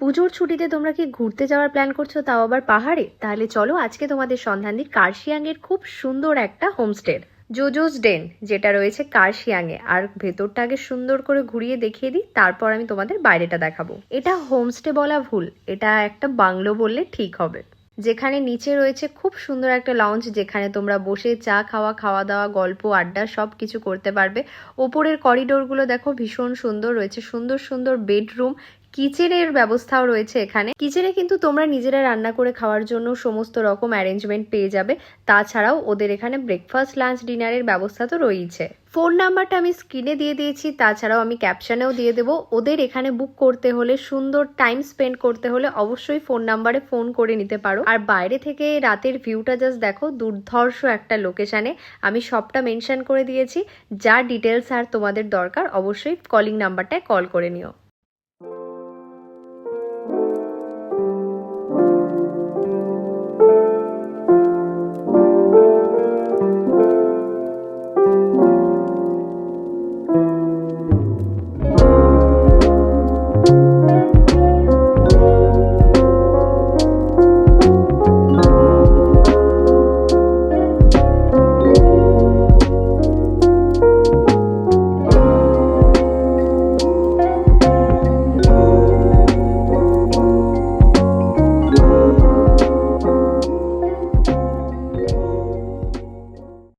পুজোর ছুটিতে তোমরা কি ঘুরতে যাওয়ার প্ল্যান করছ তাও আবার পাহাড়ে? তাহলে চলো আজকে তোমাদের সন্ধান দিই কার্শিয়াংয়ের খুব সুন্দর একটা হোমস্টের, জোজোস ডেন, যেটা রয়েছে কার্শিয়াংয়ে। আর ভেতরটা আগে সুন্দর করে ঘুরিয়ে দেখিয়ে দিই, তারপর আমি তোমাদের বাইরেটা দেখাবো। এটা হোমস্টে বলা ভুল, এটা একটা বাংলো বললে ঠিক হবে। যেখানে নিচে রয়েছে খুব সুন্দর একটা লঞ্চ যেখানে তোমরা বসে চা খাওয়া খাওয়া দাওয়া গল্প, আড্ডা সব কিছু করতে পারবে। ওপরের করিডোরগুলো দেখো ভীষণ সুন্দর রয়েছে, সুন্দর সুন্দর বেডরুম কিচেনের ব্যবস্থাও রয়েছে এখানে। কিচেনে কিন্তু তোমরা নিজেরা রান্না করে খাওয়ার জন্য সমস্ত রকম অ্যারেঞ্জমেন্ট পেয়ে যাবে। তাছাড়াও ওদের এখানে ব্রেকফাস্ট লাঞ্চ ডিনারের ব্যবস্থা তো রয়েছে ফোন নাম্বারটা আমি স্ক্রিনে দিয়ে দিয়েছি, তাছাড়াও আমি ক্যাপশানেও দিয়ে দেবো। ওদের এখানে বুক করতে হলে, সুন্দর টাইম স্পেন্ড করতে হলে অবশ্যই ফোন নাম্বারে ফোন করে নিতে পারো। আর বাইরে থেকে রাতের ভিউটা জাস্ট দেখো, দুর্ধর্ষ একটা লোকেশানে আমি সবটা মেনশন করে দিয়েছি। যা ডিটেলস আর তোমাদের দরকার, অবশ্যই কলিং নাম্বারটায় কল করে নিও।